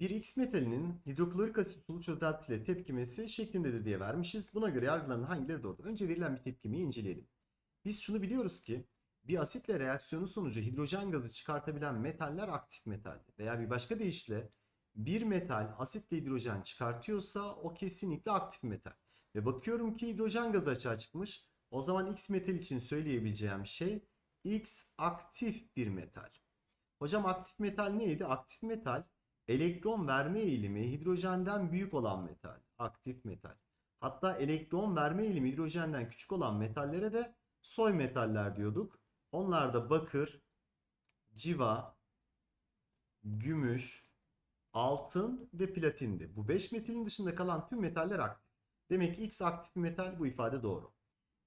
Bir X metalinin hidroklorik asit sulu çözeltiyle tepkimesi şeklindedir diye vermişiz. Buna göre yargılanan hangileri doğrudur? Önce verilen bir tepkimeyi inceleyelim. Biz şunu biliyoruz ki bir asitle reaksiyonu sonucu hidrojen gazı çıkartabilen metaller aktif metaldir. Veya bir başka deyişle bir metal asitle hidrojen çıkartıyorsa o kesinlikle aktif metal. Ve bakıyorum ki hidrojen gazı açığa çıkmış. O zaman X metal için söyleyebileceğim şey X aktif bir metal. Hocam aktif metal neydi? Aktif metal elektron verme eğilimi hidrojenden büyük olan metal. Aktif metal. Hatta elektron verme eğilimi hidrojenden küçük olan metallere de soy metaller diyorduk. Onlar da bakır, civa, gümüş, altın ve platindi. Bu 5 metalin dışında kalan tüm metaller aktif. Demek X aktif metal bu ifade doğru.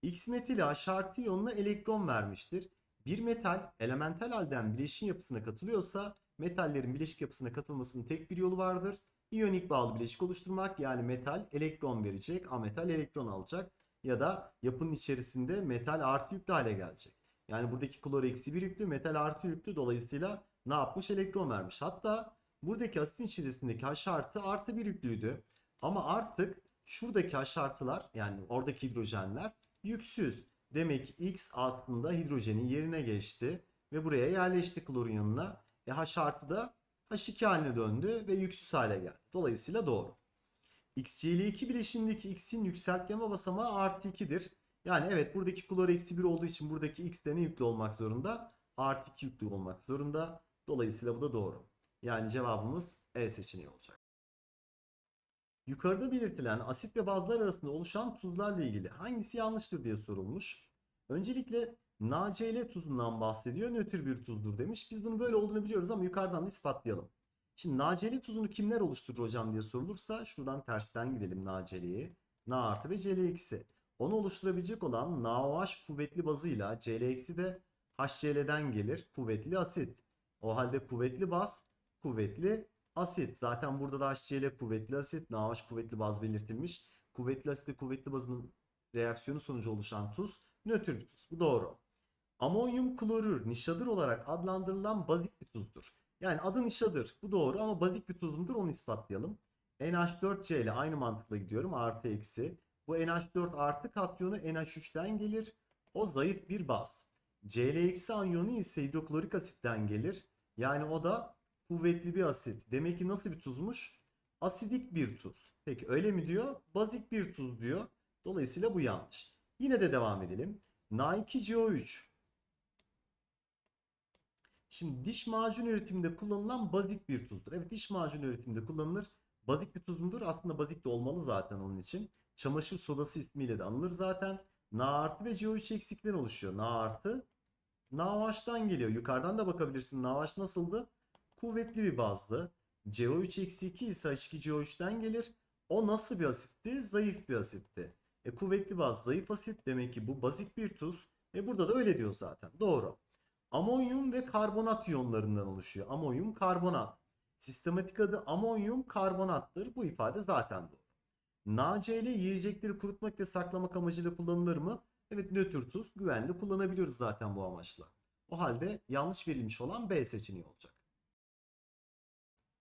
X metali H artı iyonuna elektron vermiştir. Bir metal elementel halden bileşin yapısına katılıyorsa metallerin bileşik yapısına katılmasının tek bir yolu vardır. İyonik bağlı bileşik oluşturmak yani metal elektron verecek, ametal elektron alacak ya da yapının içerisinde metal artı yüklü hale gelecek. Yani buradaki klor eksi bir yüklü, metal artı yüklü dolayısıyla ne yapmış? Elektron vermiş. Hatta buradaki asitin içerisindeki H artı artı bir yüklüydü. Ama artık şuradaki H artılar yani oradaki hidrojenler yüksüz. Demek X aslında hidrojenin yerine geçti ve buraya yerleşti klorun yanına. E H artı da H2 haline döndü ve yüksüz hale geldi. Dolayısıyla doğru. XCl2 bileşimindeki X'in yükseltgeme basamağı artı 2'dir. Yani evet buradaki klor eksi 1 olduğu için buradaki X de ne yüklü olmak zorunda? Artı 2 yüklü olmak zorunda. Dolayısıyla bu da doğru. Yani cevabımız E seçeneği olacak. Yukarıda belirtilen asit ve bazlar arasında oluşan tuzlarla ilgili hangisi yanlıştır diye sorulmuş. Öncelikle NaCl tuzundan bahsediyor. Nötr bir tuzdur demiş. Biz bunu böyle olduğunu biliyoruz ama yukarıdan da ispatlayalım. Şimdi NaCl tuzunu kimler oluşturur hocam diye sorulursa şuradan tersten gidelim NaCl'yi. Na artı ve Cl eksi. Onu oluşturabilecek olan NaOH kuvvetli bazıyla Cl eksi de HCl'den gelir. Kuvvetli asit. O halde kuvvetli baz, kuvvetli asit. Zaten burada da HCl kuvvetli asit, NaOH kuvvetli baz belirtilmiş. Kuvvetli asit ve kuvvetli bazın reaksiyonu sonucu oluşan tuz nötr bir tuz. Bu doğru. Amonyum klorür nişadır olarak adlandırılan bazik bir tuzdur. Yani adı nişadır. Bu doğru ama bazik bir tuz mudur onu ispatlayalım. NH4C ile aynı mantıkla gidiyorum. Artı eksi. Bu NH4 artı katyonu NH3'ten gelir. O zayıf bir baz. Cl eksi anyonu ise hidroklorik asitten gelir. Yani o da kuvvetli bir asit. Demek ki nasıl bir tuzmuş? Asidik bir tuz. Peki öyle mi diyor? Bazik bir tuz diyor. Dolayısıyla bu yanlış. Yine de devam edelim. Na2CO3. Şimdi diş macun üretiminde kullanılan bazik bir tuzdur. Evet diş macun üretiminde kullanılır. Bazik bir tuz mudur? Aslında bazik de olmalı zaten onun için. Çamaşır sodası ismiyle de anılır zaten. Na artı ve CO3 eksikten oluşuyor. Na artı NaOH'tan geliyor. Yukarıdan da bakabilirsin. NaOH nasıldı? Kuvvetli bir bazdı. CO3 eksi 2 ise H2CO3'ten gelir. O nasıl bir asitti? Zayıf bir asitti. E, kuvvetli baz zayıf asit demek ki bu bazik bir tuz. E burada da öyle diyor zaten. Doğru. Amonyum ve karbonat iyonlarından oluşuyor. Amonyum karbonat. Sistematik adı amonyum karbonattır. Bu ifade zaten doğru. NaCl yiyecekleri kurutmak ve saklamak amacıyla kullanılır mı? Evet nötr tuz güvenli kullanabiliyoruz zaten bu amaçla. O halde yanlış verilmiş olan B seçeneği olacak.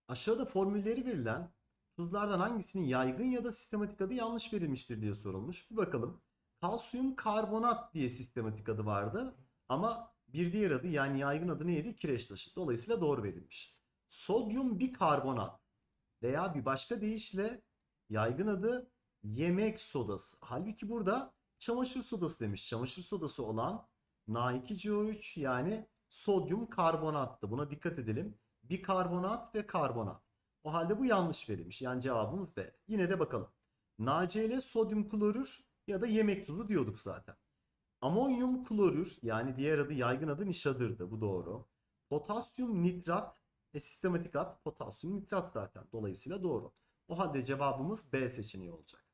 Aşağıda formülleri verilen tuzlardan hangisinin yaygın ya da sistematik adı yanlış verilmiştir diye sorulmuş. Bir bakalım. Kalsiyum karbonat diye sistematik adı vardı ama bir diğer adı yani yaygın adı neydi? Kireç taşı. Dolayısıyla doğru verilmiş. Sodyum bikarbonat veya bir başka deyişle yaygın adı yemek sodası. Halbuki burada çamaşır sodası demiş. Çamaşır sodası olan Na2CO3 yani sodyum karbonattı. Buna dikkat edelim. Bikarbonat ve karbonat. O halde bu yanlış verilmiş. Yani cevabımız B. Yine de bakalım. NaCl sodyum klorür ya da yemek tuzu diyorduk zaten. Amonyum klorür yani diğer adı yaygın adı nişadırdı. Bu doğru. Potasyum nitrat e sistematik ad potasyum nitrat zaten. Dolayısıyla doğru. O halde cevabımız B seçeneği olacak.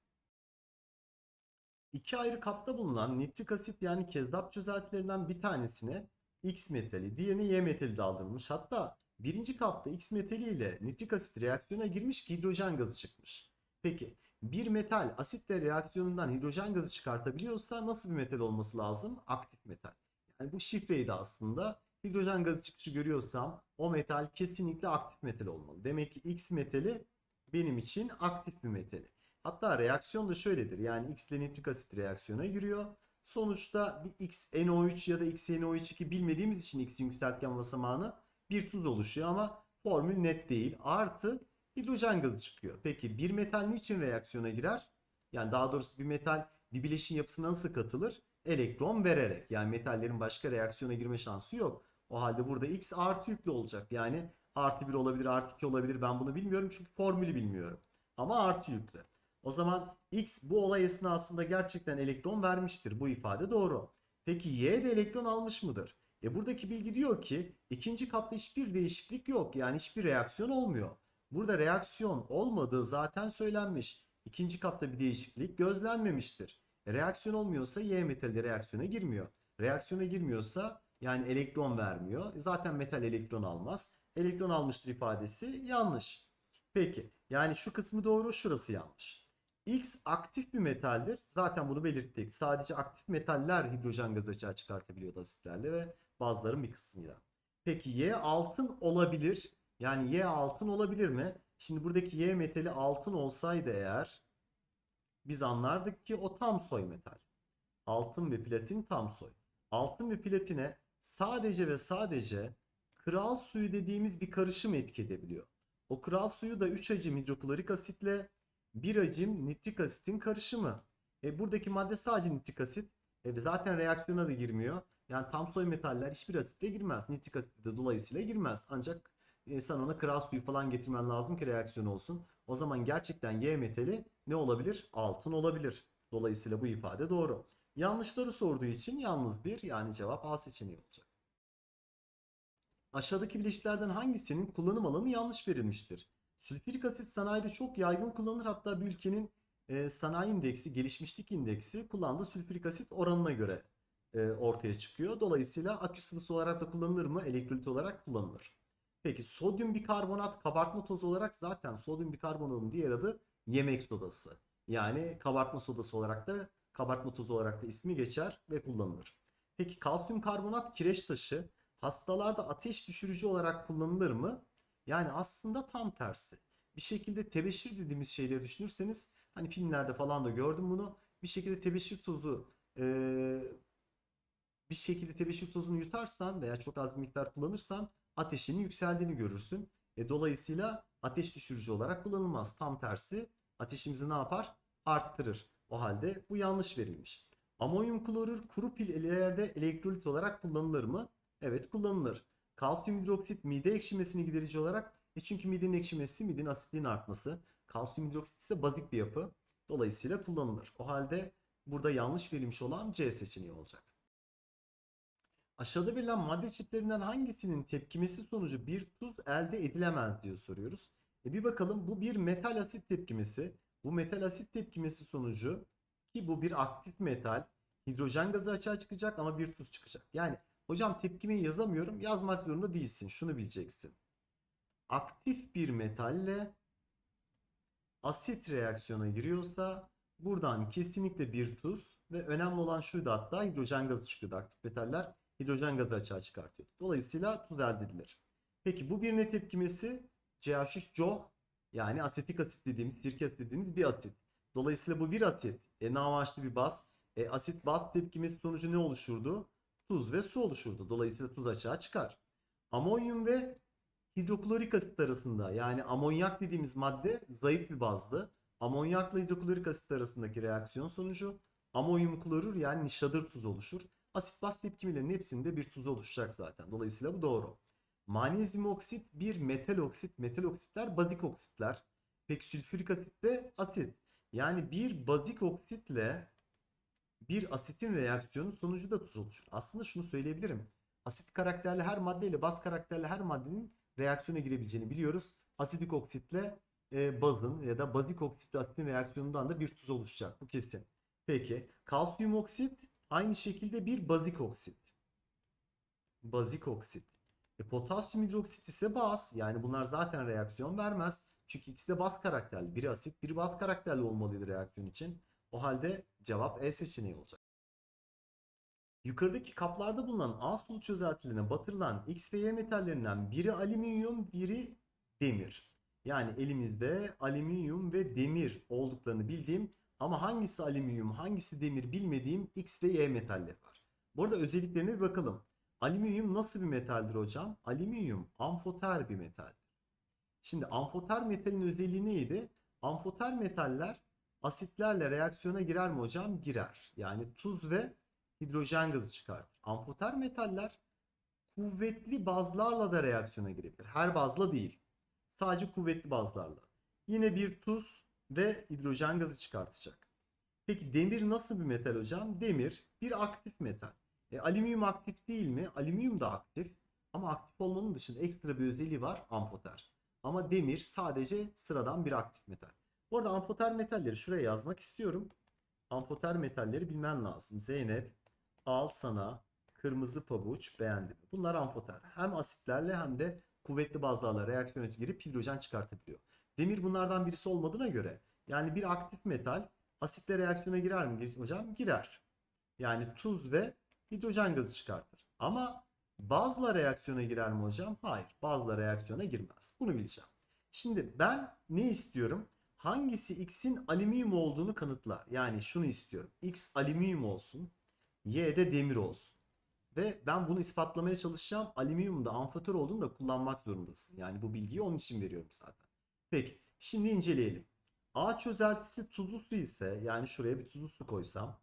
İki ayrı kapta bulunan nitrik asit yani kezzap çözeltilerinden bir tanesine X metali, diğerine Y metali daldırılmış. Hatta birinci kapta X metali ile nitrik asit reaksiyona girmiş ki hidrojen gazı çıkmış. Peki bir metal asitle reaksiyonundan hidrojen gazı çıkartabiliyorsa nasıl bir metal olması lazım? Aktif metal. Yani bu şifreydi aslında. hidrojen gazı çıkışı görüyorsam o metal kesinlikle aktif metal olmalı. Demek ki X metali benim için aktif bir metali. Hatta reaksiyon da şöyledir. Yani X ile nitrik asit reaksiyona giriyor. Sonuçta bir XNO3 ya da XNO2 bilmediğimiz için X'in yükseltgen basamağını bir tuz oluşuyor ama formül net değil. Artı hidrojen gazı çıkıyor. Peki bir metal niçin reaksiyona girer? Yani daha doğrusu bir metal bir bileşin yapısına nasıl katılır? Elektron vererek. Yani metallerin başka reaksiyona girme şansı yok. O halde burada X artı yüklü olacak. Yani artı 1 olabilir, artı 2 olabilir. Ben bunu bilmiyorum çünkü formülü bilmiyorum. Ama artı yüklü. O zaman X bu olay esnasında gerçekten elektron vermiştir. Bu ifade doğru. Peki Y de elektron almış mıdır? E buradaki bilgi diyor ki ikinci kapta hiçbir değişiklik yok. Yani hiçbir reaksiyon olmuyor. Burada reaksiyon olmadığı zaten söylenmiş. İkinci kapta bir değişiklik gözlenmemiştir. E, reaksiyon olmuyorsa Y metali reaksiyona girmiyor. Reaksiyona girmiyorsa yani elektron vermiyor. Zaten metal elektron almaz. Elektron almıştır ifadesi yanlış. Peki yani şu kısmı doğru şurası yanlış. X aktif bir metaldir. Zaten bunu belirttik. Sadece aktif metaller hidrojen gazı açığa çıkartabiliyor asitlerle ve bazıların bir kısmıyla. Peki Y altın olabilir. Yani Y altın olabilir mi? Şimdi buradaki Y metali altın olsaydı eğer biz anlardık ki o tam soy metal. Altın ve platin tam soy. Altın ve platine sadece ve sadece kral suyu dediğimiz bir karışım etki edebiliyor. O kral suyu da 3 hacim hidroklorik asitle 1 hacim nitrik asitin karışımı. E, buradaki madde sadece nitrik asit. E, zaten reaksiyona da girmiyor. Yani tam soy metaller hiçbir asitle girmez. Nitrik asit de dolayısıyla girmez. Ancak e, sen ona kral suyu falan getirmen lazım ki reaksiyon olsun. O zaman gerçekten Y metali ne olabilir? Altın olabilir. Dolayısıyla bu ifade doğru. Yanlışları sorduğu için yalnız bir yani cevap A seçeneği olacak. Aşağıdaki bileşiklerden hangisinin kullanım alanı yanlış verilmiştir? Sülfürik asit sanayide çok yaygın kullanılır. Hatta bir ülkenin e, sanayi indeksi, gelişmişlik indeksi kullandığı sülfürik asit oranına göre e, ortaya çıkıyor. Dolayısıyla akü sıvısı olarak da kullanılır mı? Elektrolit olarak kullanılır. Peki sodyum bikarbonat kabartma tozu olarak zaten sodyum bikarbonatın diğer adı yemek sodası. Yani kabartma sodası olarak da kabartma tozu olarak da ismi geçer ve kullanılır. Peki kalsiyum karbonat kireç taşı hastalarda ateş düşürücü olarak kullanılır mı? Yani aslında tam tersi. Bir şekilde tebeşir dediğimiz şeyleri düşünürseniz hani filmlerde falan da gördüm bunu. Bir şekilde tebeşir tozu ee, bir şekilde tebeşir tozunu yutarsan veya çok az bir miktar kullanırsan ateşinin yükseldiğini görürsün. E, dolayısıyla ateş düşürücü olarak kullanılmaz. Tam tersi ateşimizi ne yapar? Arttırır. O halde bu yanlış verilmiş. Amonyum klorür kuru pillerde elektrolit olarak kullanılır mı? Evet kullanılır. Kalsiyum hidroksit mide ekşimesini giderici olarak e çünkü midenin ekşimesi midenin asitliğin artması. Kalsiyum hidroksit ise bazik bir yapı. Dolayısıyla kullanılır. O halde burada yanlış verilmiş olan C seçeneği olacak. Aşağıda verilen madde çiftlerinden hangisinin tepkimesi sonucu bir tuz elde edilemez diye soruyoruz. E bir bakalım bu bir metal asit tepkimesi. Bu metal asit tepkimesi sonucu ki bu bir aktif metal hidrojen gazı açığa çıkacak ama bir tuz çıkacak. Yani hocam tepkimeyi yazamıyorum yazmak zorunda değilsin şunu bileceksin. Aktif bir metalle asit reaksiyona giriyorsa buradan kesinlikle bir tuz ve önemli olan şuydu hatta hidrojen gazı çıkıyordu aktif metaller hidrojen gazı açığa çıkartıyor. Dolayısıyla tuz elde edilir. Peki bu bir ne tepkimesi? CH3COH yani asetik asit dediğimiz, sirke dediğimiz bir asit. Dolayısıyla bu bir asit. E, NaOH'lı bir baz. E, asit baz tepkimesi sonucu ne oluşurdu? Tuz ve su oluşurdu. Dolayısıyla tuz açığa çıkar. Amonyum ve hidroklorik asit arasında yani amonyak dediğimiz madde zayıf bir bazdı. Amonyakla hidroklorik asit arasındaki reaksiyon sonucu amonyum klorür yani nişadır tuz oluşur. Asit baz tepkimelerinin hepsinde bir tuz oluşacak zaten. Dolayısıyla bu doğru. Manezyum oksit bir metal oksit. Metal oksitler bazik oksitler. Peki sülfürik asit de asit. Yani bir bazik oksitle bir asitin reaksiyonu sonucu da tuz oluşur. Aslında şunu söyleyebilirim. Asit karakterli her madde ile baz karakterli her maddenin reaksiyona girebileceğini biliyoruz. Asidik oksitle e, bazın ya da bazik oksitle asitin reaksiyonundan da bir tuz oluşacak. Bu kesin. Peki kalsiyum oksit Aynı şekilde bir bazik oksit. Bazik oksit. E, potasyum hidroksit ise baz. Yani bunlar zaten reaksiyon vermez. Çünkü ikisi de baz karakterli. Biri asit, biri baz karakterli olmalıydı reaksiyon için. O halde cevap E seçeneği olacak. Yukarıdaki kaplarda bulunan A sulu çözeltilerine batırılan X ve Y metallerinden biri alüminyum, biri demir. Yani elimizde alüminyum ve demir olduklarını bildiğim ama hangisi alüminyum, hangisi demir bilmediğim X ve Y metalleri var. Bu arada özelliklerine bir bakalım. Alüminyum nasıl bir metaldir hocam? Alüminyum amfoter bir metaldir. Şimdi amfoter metalin özelliği neydi? Amfoter metaller asitlerle reaksiyona girer mi hocam? Girer. Yani tuz ve hidrojen gazı çıkartır. Amfoter metaller kuvvetli bazlarla da reaksiyona girebilir. Her bazla değil. Sadece kuvvetli bazlarla. Yine bir tuz ve hidrojen gazı çıkartacak. Peki demir nasıl bir metal hocam? Demir bir aktif metal. E, alüminyum aktif değil mi? Alüminyum da aktif. Ama aktif olmanın dışında ekstra bir özelliği var amfoter. Ama demir sadece sıradan bir aktif metal. Bu arada amfoter metalleri şuraya yazmak istiyorum. Amfoter metalleri bilmen lazım. Zeynep al sana kırmızı pabuç beğendim. Bunlar amfoter. Hem asitlerle hem de kuvvetli bazlarla reaksiyona girip hidrojen çıkartabiliyor. Demir bunlardan birisi olmadığına göre yani bir aktif metal asitle reaksiyona girer mi hocam? Girer. Yani tuz ve hidrojen gazı çıkartır. Ama bazla reaksiyona girer mi hocam? Hayır. Bazla reaksiyona girmez. Bunu bileceğim. Şimdi ben ne istiyorum? Hangisi X'in alüminyum olduğunu kanıtlar. Yani şunu istiyorum. X alüminyum olsun. Y de demir olsun. Ve ben bunu ispatlamaya çalışacağım. Alüminyumda amfotör olduğunu da kullanmak zorundasın. Yani bu bilgiyi onun için veriyorum zaten. Peki şimdi inceleyelim. A çözeltisi tuzlu su ise yani şuraya bir tuzlu su koysam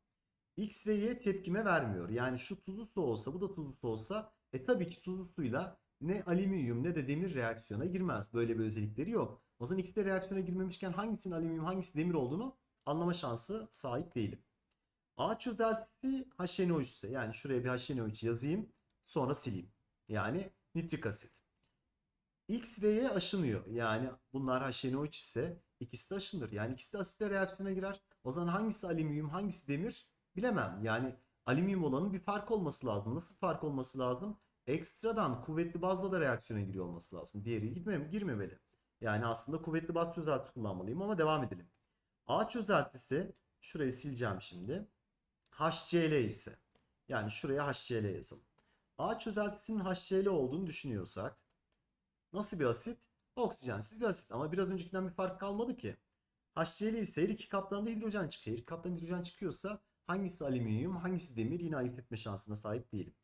X ve Y tepkime vermiyor. Yani şu tuzlu su olsa bu da tuzlu su olsa e tabii ki tuzlu suyla ne alüminyum ne de demir reaksiyona girmez. Böyle bir özellikleri yok. O zaman ikisi de reaksiyona girmemişken hangisinin alüminyum hangisi demir olduğunu anlama şansı sahip değilim. A çözeltisi HNO3 ise yani şuraya bir HNO3 yazayım sonra sileyim. Yani nitrik asit. X ve Y aşınıyor. Yani bunlar HNO3 ise ikisi de aşınır. Yani ikisi de asitle reaksiyona girer. O zaman hangisi alüminyum hangisi demir bilemem. Yani alüminyum olanın bir fark olması lazım. Nasıl fark olması lazım? Ekstradan kuvvetli bazla da reaksiyona giriyor olması lazım. Diğeri gitmem, girmemeli. Yani aslında kuvvetli baz çözelti kullanmalıyım ama devam edelim. A çözeltisi şurayı sileceğim şimdi. HCl ise yani şuraya HCl yazalım. A çözeltisinin HCl olduğunu düşünüyorsak nasıl bir asit? Oksijensiz bir asit ama biraz öncekinden bir fark kalmadı ki. HCl ise her iki kaptan da hidrojen çıkıyor. Her iki kaptan hidrojen çıkıyorsa hangisi alüminyum hangisi demir yine ayırt etme şansına sahip değilim.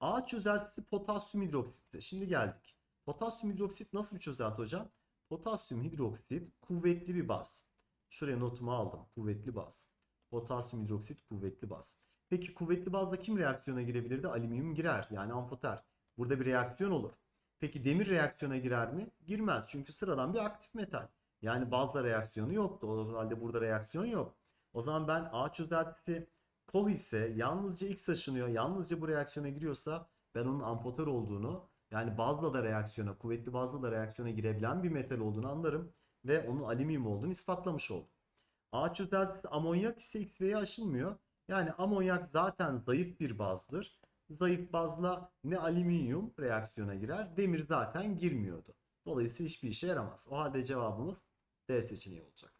A çözeltisi potasyum hidroksit. Şimdi geldik. Potasyum hidroksit nasıl bir çözelti hocam? Potasyum hidroksit kuvvetli bir baz. Şuraya notumu aldım. Kuvvetli baz. Potasyum hidroksit kuvvetli baz. Peki kuvvetli bazda kim reaksiyona girebilirdi? Alüminyum girer. Yani amfoter. Burada bir reaksiyon olur. Peki demir reaksiyona girer mi? Girmez. Çünkü sıradan bir aktif metal. Yani bazla reaksiyonu yoktu. O halde burada reaksiyon yok. O zaman ben A çözeltisi koh ise yalnızca X aşınıyor. Yalnızca bu reaksiyona giriyorsa ben onun amfoter olduğunu yani bazla da reaksiyona, kuvvetli bazla da reaksiyona girebilen bir metal olduğunu anlarım. Ve onun alüminyum olduğunu ispatlamış oldum. A çözeltisi amonyak ise X ve Y aşınmıyor. Yani amonyak zaten zayıf bir bazdır. Zayıf bazla ne alüminyum reaksiyona girer, demir zaten girmiyordu. Dolayısıyla hiçbir işe yaramaz. O halde cevabımız D seçeneği olacak.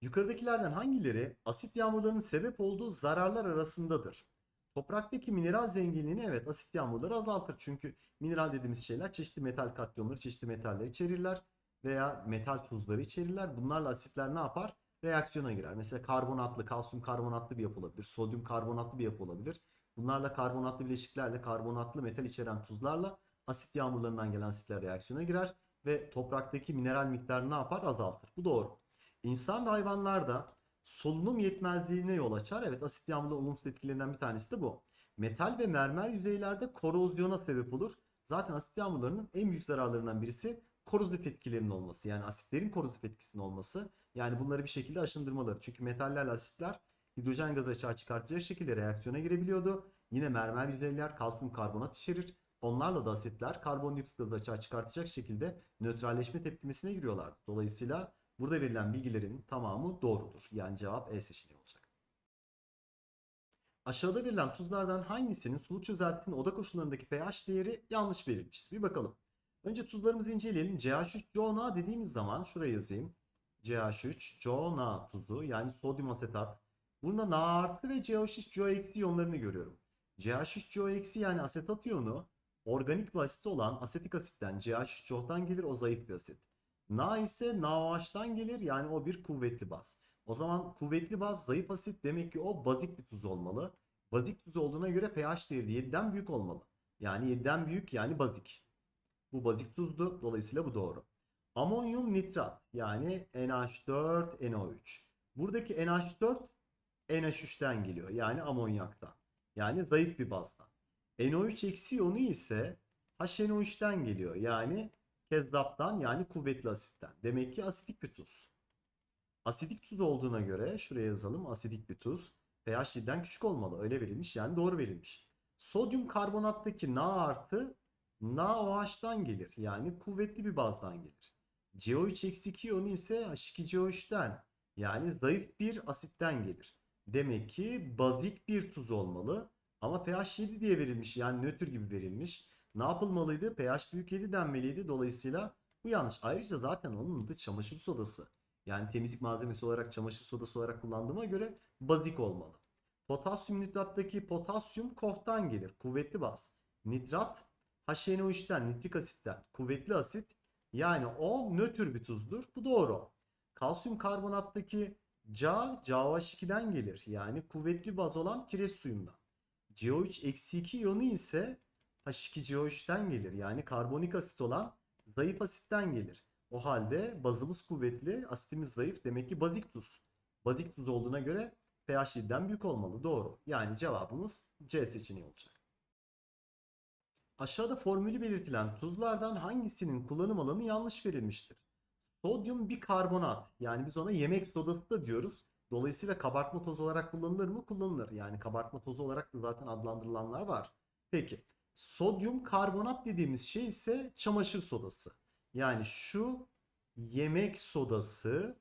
Yukarıdakilerden hangileri asit yağmurlarının sebep olduğu zararlar arasındadır? Topraktaki mineral zenginliğini evet asit yağmurları azaltır. Çünkü mineral dediğimiz şeyler çeşitli metal katyonları, çeşitli metaller içerirler veya metal tuzları içerirler. Bunlarla asitler ne yapar? Reaksiyona girer. Mesela karbonatlı, kalsiyum karbonatlı bir yapı olabilir. Sodyum karbonatlı bir yapı olabilir. Bunlarla karbonatlı bileşiklerle, karbonatlı metal içeren tuzlarla asit yağmurlarından gelen asitler reaksiyona girer ve topraktaki mineral miktarını ne yapar? Azaltır. Bu doğru. İnsan ve hayvanlarda solunum yetmezliğine yol açar. Evet asit yağmurlu olumsuz etkilerinden bir tanesi de bu. Metal ve mermer yüzeylerde korozyona sebep olur. Zaten asit yağmurlarının en büyük zararlarından birisi korozif etkilerinin olması. Yani asitlerin korozif etkisinin olması. Yani bunları bir şekilde aşındırmaları. Çünkü metallerle asitler hidrojen gazı açığa çıkartacak şekilde reaksiyona girebiliyordu. Yine mermer yüzeyler kalsiyum karbonat içerir. Onlarla da asitler karbondioksit gazı açığa çıkartacak şekilde nötralleşme tepkimesine giriyorlar. Dolayısıyla burada verilen bilgilerin tamamı doğrudur. Yani cevap E seçeneği olacak. Aşağıda verilen tuzlardan hangisinin sulu çözeltinin oda koşullarındaki pH değeri yanlış verilmiştir? Bir bakalım. Önce tuzlarımızı inceleyelim. CH3CONA dediğimiz zaman şuraya yazayım. CH3CONA tuzu yani sodyum asetat Burada Na artı ve CH3CO eksi iyonlarını görüyorum. CH3CO eksi yani asetat iyonu organik bir asit olan asetik asitten CH3CO'dan gelir o zayıf bir asit. Na ise NaOH'tan gelir yani o bir kuvvetli baz. O zaman kuvvetli baz zayıf asit demek ki o bazik bir tuz olmalı. Bazik tuz olduğuna göre pH değeri de 7'den büyük olmalı. Yani 7'den büyük yani bazik. Bu bazik tuzdu. Dolayısıyla bu doğru. Amonyum nitrat yani NH4NO3. Buradaki NH4 NH3'ten geliyor. Yani amonyaktan. Yani zayıf bir bazdan. NO3 eksi iyonu ise HNO3'ten geliyor. Yani kezzaptan yani kuvvetli asitten. Demek ki asidik bir tuz. Asidik tuz olduğuna göre şuraya yazalım asidik bir tuz. pH 7'den küçük olmalı. Öyle verilmiş yani doğru verilmiş. Sodyum karbonattaki Na artı NaOH'tan gelir. Yani kuvvetli bir bazdan gelir. CO3 eksi 2 iyonu ise H2CO3'ten yani zayıf bir asitten gelir. Demek ki bazik bir tuz olmalı. Ama pH 7 diye verilmiş yani nötr gibi verilmiş. Ne yapılmalıydı? pH büyük 7 denmeliydi. Dolayısıyla bu yanlış. Ayrıca zaten onun adı çamaşır sodası. Yani temizlik malzemesi olarak çamaşır sodası olarak kullandığıma göre bazik olmalı. Potasyum nitrattaki potasyum kohtan gelir. Kuvvetli baz. Nitrat HNO3'ten nitrik asitten kuvvetli asit yani o nötr bir tuzdur. Bu doğru. Kalsiyum karbonattaki Ca CaOH2'den gelir. Yani kuvvetli baz olan kireç suyundan. CO3 eksi 2 iyonu ise H2CO3'ten gelir. Yani karbonik asit olan zayıf asitten gelir. O halde bazımız kuvvetli, asitimiz zayıf. Demek ki bazik tuz. Bazik tuz olduğuna göre pH 7'den büyük olmalı. Doğru. Yani cevabımız C seçeneği olacak. Aşağıda formülü belirtilen tuzlardan hangisinin kullanım alanı yanlış verilmiştir? Sodyum bikarbonat yani biz ona yemek sodası da diyoruz. Dolayısıyla kabartma tozu olarak kullanılır mı? Kullanılır. Yani kabartma tozu olarak da zaten adlandırılanlar var. Peki sodyum karbonat dediğimiz şey ise çamaşır sodası. Yani şu yemek sodası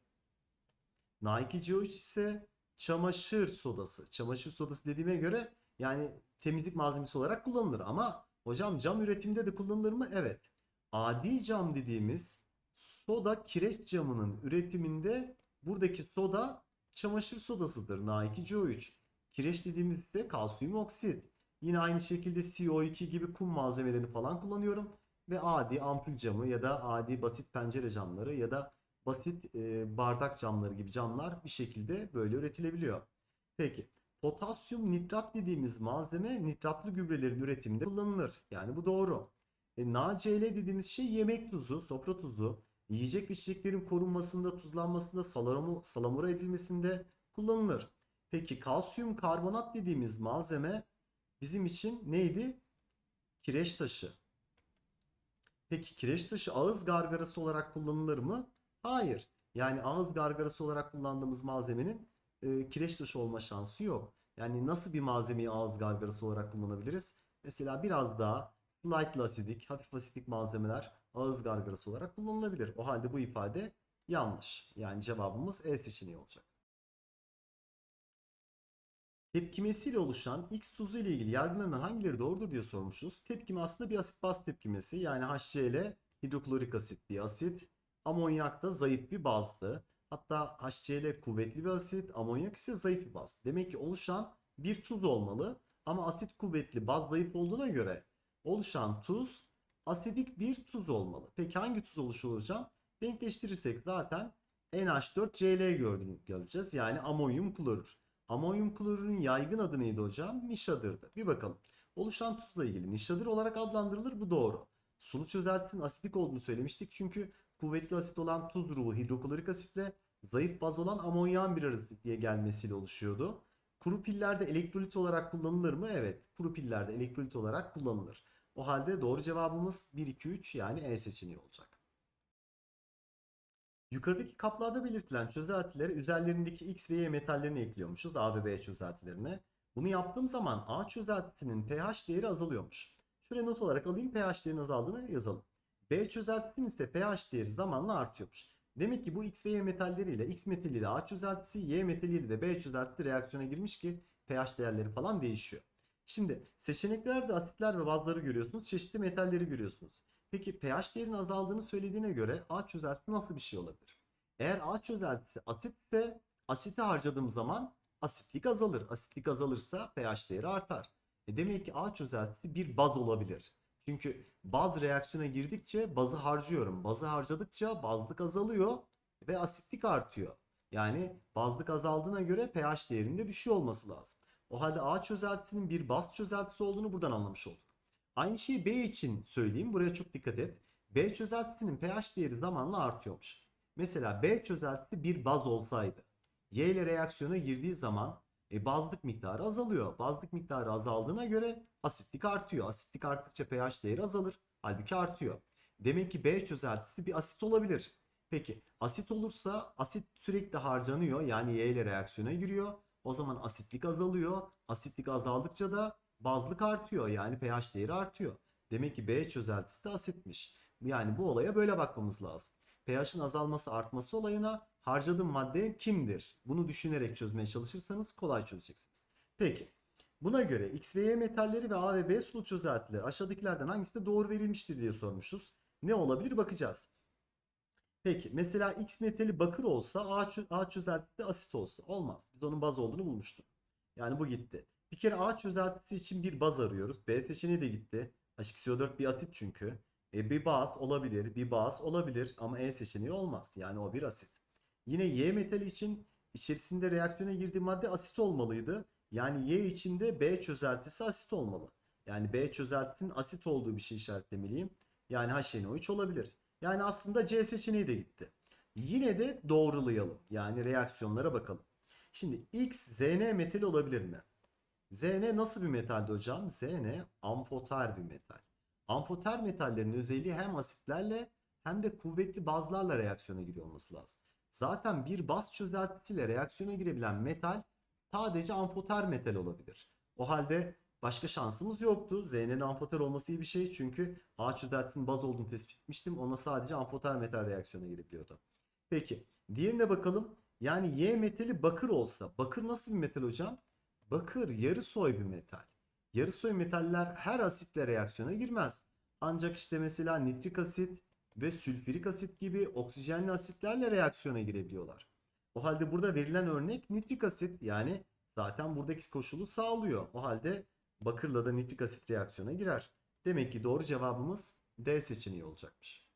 Na2CO3 ise çamaşır sodası. Çamaşır sodası dediğime göre yani temizlik malzemesi olarak kullanılır. Ama hocam cam üretiminde de kullanılır mı? Evet. Adi cam dediğimiz soda kireç camının üretiminde buradaki soda çamaşır sodasıdır. Na2CO3. Kireç dediğimiz ise kalsiyum oksit. Yine aynı şekilde CO2 gibi kum malzemelerini falan kullanıyorum. Ve adi ampul camı ya da adi basit pencere camları ya da basit e, bardak camları gibi camlar bir şekilde böyle üretilebiliyor. Peki potasyum nitrat dediğimiz malzeme nitratlı gübrelerin üretiminde kullanılır. Yani bu doğru. E, NaCl dediğimiz şey yemek tuzu, sofra tuzu, yiyecek içeceklerin korunmasında, tuzlanmasında, salamu, salamura edilmesinde kullanılır. Peki kalsiyum karbonat dediğimiz malzeme bizim için neydi? Kireç taşı. Peki kireç taşı ağız gargarası olarak kullanılır mı? Hayır. Yani ağız gargarası olarak kullandığımız malzemenin e, kireç taşı olma şansı yok. Yani nasıl bir malzemeyi ağız gargarası olarak kullanabiliriz? Mesela biraz daha slightly asidik, hafif asidik malzemeler ağız gargarası olarak kullanılabilir. O halde bu ifade yanlış. Yani cevabımız E seçeneği olacak. Tepkimesiyle oluşan X tuzu ile ilgili yargılanan hangileri doğrudur diye sormuşuz. Tepkime aslında bir asit baz tepkimesi. Yani HCl hidroklorik asit bir asit. Amonyak da zayıf bir bazdı. Hatta HCl kuvvetli bir asit, amonyak ise zayıf bir baz. Demek ki oluşan bir tuz olmalı. Ama asit kuvvetli, baz zayıf olduğuna göre oluşan tuz asidik bir tuz olmalı. Peki hangi tuz oluşur hocam? Denkleştirirsek zaten NH4Cl gördüğünü göreceğiz. Yani amonyum klorür. Amonyum klorürün yaygın adı neydi hocam? Nişadır'dı. Bir bakalım. Oluşan tuzla ilgili nişadır olarak adlandırılır. Bu doğru. Sulu çözeltinin asidik olduğunu söylemiştik. Çünkü kuvvetli asit olan tuz grubu hidroklorik asitle zayıf baz olan amonyağın bir arasılıklığa gelmesiyle oluşuyordu. Kuru pillerde elektrolit olarak kullanılır mı? Evet. Kuru pillerde elektrolit olarak kullanılır. O halde doğru cevabımız 1, 2, 3 yani E seçeneği olacak. Yukarıdaki kaplarda belirtilen çözeltilere üzerlerindeki X ve Y metallerini ekliyormuşuz A ve B çözeltilerine. Bunu yaptığım zaman A çözeltisinin pH değeri azalıyormuş. Şuraya not olarak alayım pH değerinin azaldığını yazalım. B çözeltisinin ise pH değeri zamanla artıyormuş. Demek ki bu X ve Y metalleriyle X metaliyle A çözeltisi, Y metaliyle de B çözeltisi reaksiyona girmiş ki pH değerleri falan değişiyor. Şimdi seçeneklerde asitler ve bazları görüyorsunuz. Çeşitli metalleri görüyorsunuz. Peki pH değerinin azaldığını söylediğine göre A çözeltisi nasıl bir şey olabilir? Eğer A çözeltisi asitse asiti harcadığım zaman asitlik azalır. Asitlik azalırsa pH değeri artar. E demek ki A çözeltisi bir baz olabilir. Çünkü baz reaksiyona girdikçe bazı harcıyorum. Bazı harcadıkça bazlık azalıyor ve asitlik artıyor. Yani bazlık azaldığına göre pH değerinde düşüyor olması lazım. O halde A çözeltisinin bir baz çözeltisi olduğunu buradan anlamış olduk. Aynı şeyi B için söyleyeyim. Buraya çok dikkat et. B çözeltisinin pH değeri zamanla artıyormuş. Mesela B çözeltisi bir baz olsaydı Y ile reaksiyona girdiği zaman e, bazlık miktarı azalıyor. Bazlık miktarı azaldığına göre asitlik artıyor. Asitlik arttıkça pH değeri azalır. Halbuki artıyor. Demek ki B çözeltisi bir asit olabilir. Peki asit olursa asit sürekli harcanıyor. Yani Y ile reaksiyona giriyor. O zaman asitlik azalıyor. Asitlik azaldıkça da bazlık artıyor. Yani pH değeri artıyor. Demek ki B çözeltisi de asitmiş. Yani bu olaya böyle bakmamız lazım. pH'in azalması artması olayına harcadığım madde kimdir? Bunu düşünerek çözmeye çalışırsanız kolay çözeceksiniz. Peki. Buna göre X ve Y metalleri ve A ve B sulu çözeltileri aşağıdakilerden hangisi de doğru verilmiştir diye sormuşuz. Ne olabilir bakacağız. Peki mesela X metali bakır olsa A, çö- A çözeltisi de asit olsa olmaz. Biz onun baz olduğunu bulmuştuk. Yani bu gitti. Bir kere A çözeltisi için bir baz arıyoruz. B seçeneği de gitti. H2SO4 bir asit çünkü. E, bir baz olabilir, bir baz olabilir ama E seçeneği olmaz. Yani o bir asit. Yine Y metali için içerisinde reaksiyona girdiği madde asit olmalıydı. Yani Y içinde B çözeltisi asit olmalı. Yani B çözeltisinin asit olduğu bir şey işaretlemeliyim. Yani HNO3 olabilir. Yani aslında C seçeneği de gitti. Yine de doğrulayalım. Yani reaksiyonlara bakalım. Şimdi X Zn metali olabilir mi? Zn nasıl bir metaldi hocam? Zn amfoter bir metal. Amfoter metallerin özelliği hem asitlerle hem de kuvvetli bazlarla reaksiyona giriyor olması lazım. Zaten bir baz çözeltisiyle reaksiyona girebilen metal sadece amfoter metal olabilir. O halde başka şansımız yoktu. Z'nin amfoter olması iyi bir şey çünkü A çözeltisinin baz olduğunu tespit etmiştim. Ona sadece amfoter metal reaksiyona girebiliyordu. Peki diğerine bakalım. Yani Y metali bakır olsa. Bakır nasıl bir metal hocam? Bakır yarı soy bir metal. Yarı soy metaller her asitle reaksiyona girmez. Ancak işte mesela nitrik asit ve sülfürik asit gibi oksijenli asitlerle reaksiyona girebiliyorlar. O halde burada verilen örnek nitrik asit yani zaten buradaki koşulu sağlıyor. O halde bakırla da nitrik asit reaksiyona girer. Demek ki doğru cevabımız D seçeneği olacakmış.